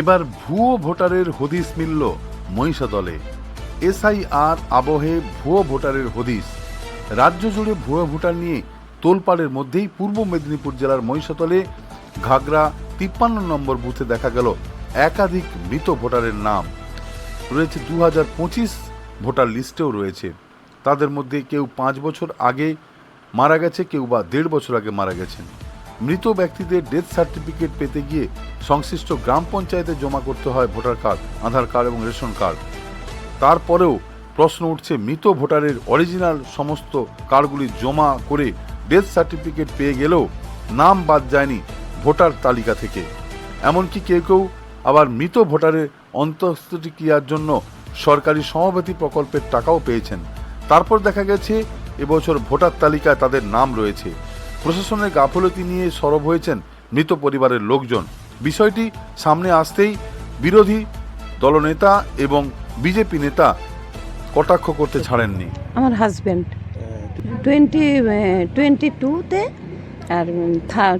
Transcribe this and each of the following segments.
এবার ভুয়ো ভোটারের হদিস মিলল মহিষা মহিষাদলে। এসআইআর আবহে ভুয়ো ভোটারের হদিস রাজ্য জুড়ে ভুয়ো ভোটার নিয়ে তোলপাড়ের মধ্যেই পূর্ব মেদিনীপুর জেলার মহিষাদলে ঘাগরা তিপ্পান্ন নম্বর বুথে দেখা গেল একাধিক মৃত ভোটারের নাম। রয়েছে দু হাজার পঁচিশ ভোটার লিস্টেও রয়েছে। তাদের মধ্যে কেউ পাঁচ বছর আগে মারা গেছে, কেউ বা দেড় বছর আগে মারা গেছেন। মৃত ব্যক্তিদের ডেথ সার্টিফিকেট পেতে গিয়ে সংশ্লিষ্ট গ্রাম পঞ্চায়েতে জমা করতে হয় ভোটার কার্ড, আধার কার্ড এবং রেশন কার্ড। তারপরেও প্রশ্ন উঠছে, মৃত ভোটারের অরিজিনাল সমস্ত কার্ডগুলি জমা করে ডেথ সার্টিফিকেট পেয়ে গেলেও নাম বাদ যায়নি ভোটার তালিকা থেকে। এমনকি কেউ কেউ আবার মৃত ভোটারের অন্ত্যেষ্টিক্রিয়ার জন্য সরকারি সমবেতী প্রকল্পের টাকাও পেয়েছেন। তারপর দেখা গেছে, এবছর ভোটার তালিকায় তাদের নাম রয়েছে। প্রশাসনের গাফলতি নিয়ে সরব হয়েছেন মৃত পরিবারের লোকজন। বিষয়টি সামনে আসতেই বিরোধী দলনেতা এবং বিজেপি নেতা কটাক্ষ করতে ছাড়েননি। আমার হাজব্যান্ড টোয়েন্টি টোয়েন্টি টুতে আর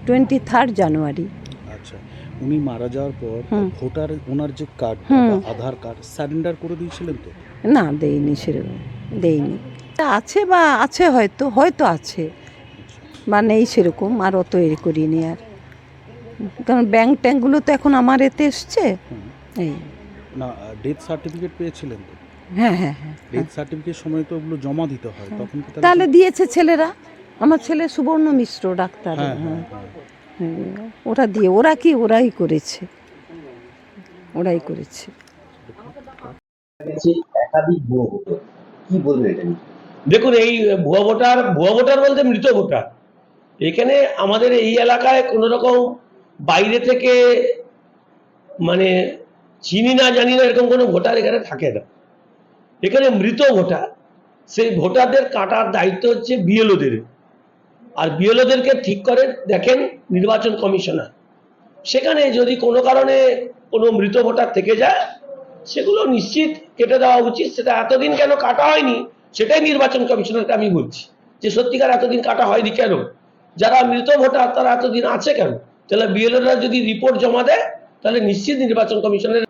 টোয়েন্টি থার্ড জানুয়ারি। আচ্ছা উনি মারা যাওয়ার পর ভোটার ওনার যে কার্ড হুম। আধার কার্ড সারেন্ডার করে দিয়েছিলেন তো? না দেইনি সেরকম দেইনি তা আছে বা আছে হয়তো হয়তো আছে। বা নেই সেরকম আর অত এ করিনি আর। কারণ ব্যাংক ট্যাঙ্কগুলো তো এখন আমার এতে এসছে। এই। না ডেথ সার্টিফিকেট পেয়েছিলেন তো? হ্যাঁ হ্যাঁ হ্যাঁ ডেথ সার্টিফিকেট সময় তো ওগুলো জমা দিতে হয় তখন কি তাহলে দিয়েছে ছেলেরা। আমার ছেলে সুবর্ণ মিশ্র ডাক্তার। হ্যাঁ হ্যাঁ হ্যাঁ। হ্যাঁ। হ্যাঁ, ওরা দিয়ে ওরা কি ওরাই করেছে। ওরাই করেছে। কাছে একাধিক ভুয়ো ভোটার। কি বলবেন এটা দেখুন এই ভুয়া ভোটার ভুয়া ভোটার বলতে মৃত ভোটার। এখানে আমাদের এই এলাকায় কোনো রকম বাইরে থেকে মানে চিনি না জানি না এরকম কোনো ভোটার এখানে থাকে না। এখানে মৃত ভোটার, সেই ভোটারদের কাটার দায়িত্ব হচ্ছে বিএলওদের। আর বিএলওদেরকে ঠিক করে দেখেন নির্বাচন কমিশনার। সেখানে যদি কোনো কারণে কোনো মৃত ভোটার থেকে যায়, সেগুলো নিশ্চিত কেটে দেওয়া উচিত। সেটা এতদিন কেন কাটা হয়নি, সেটাই নির্বাচন কমিশনারকে আমি বলছি। যে সত্যিকার এতদিন কাটা হয়নি কেন? যারা মৃত ভোটার, তারা এতদিন আছে কেন? তাহলে বিএলওরা যদি রিপোর্ট জমা দেয়, তাহলে নিশ্চিত নির্বাচন কমিশনের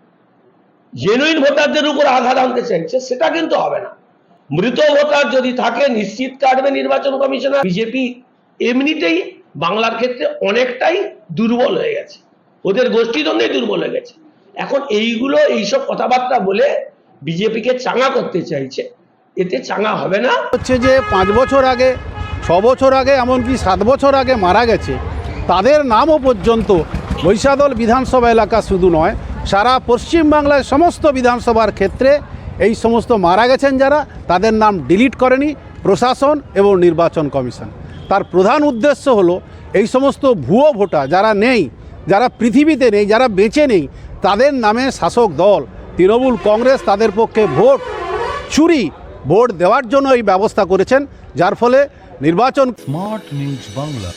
জেনুইন ভোটারদের উপর আঘাত আনতে চাইছে, সেটা কিন্তু হবে না। মৃত ভোটার যদি থাকে, নিশ্চিত কাটবে নির্বাচন কমিশনার। বিজেপি এমনিতেই বাংলার ক্ষেত্রে অনেকটাই দুর্বল হয়ে গেছে। ওদের গোষ্ঠীদ্বন্দ্বে দুর্বল হয়ে গেছে। এখন এইগুলো, এইসব কথাবার্তা বলে বিজেপিকে চাঙা করতে চাইছে, এতে চাঙা হবে না। হচ্ছে যে পাঁচ বছর আগে ছ বছর আগে, এমনকি সাত বছর আগে মারা গেছে। তাদের নামও পর্যন্ত বৈশাদল বিধানসভা এলাকা শুধু নয়, সারা পশ্চিমবাংলায় সমস্ত বিধানসভার ক্ষেত্রে এই সমস্ত মারা গেছেন যারা, তাদের নাম ডিলিট করেনি প্রশাসন এবং নির্বাচন কমিশন। তার প্রধান উদ্দেশ্য হলো, এই সমস্ত ভুয়ো ভোটা যারা নেই, যারা পৃথিবীতে নেই, যারা বেঁচে নেই, তাদের নামে শাসক দল, তৃণমূল কংগ্রেস তাদের পক্ষে ভোট, চুরি ভোট দেওয়ার জন্য এই ব্যবস্থা করেছেন যার ফলে নির্বাচন smart news Bangla.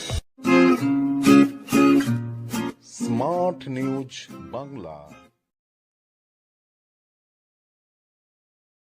Smart news Bangla.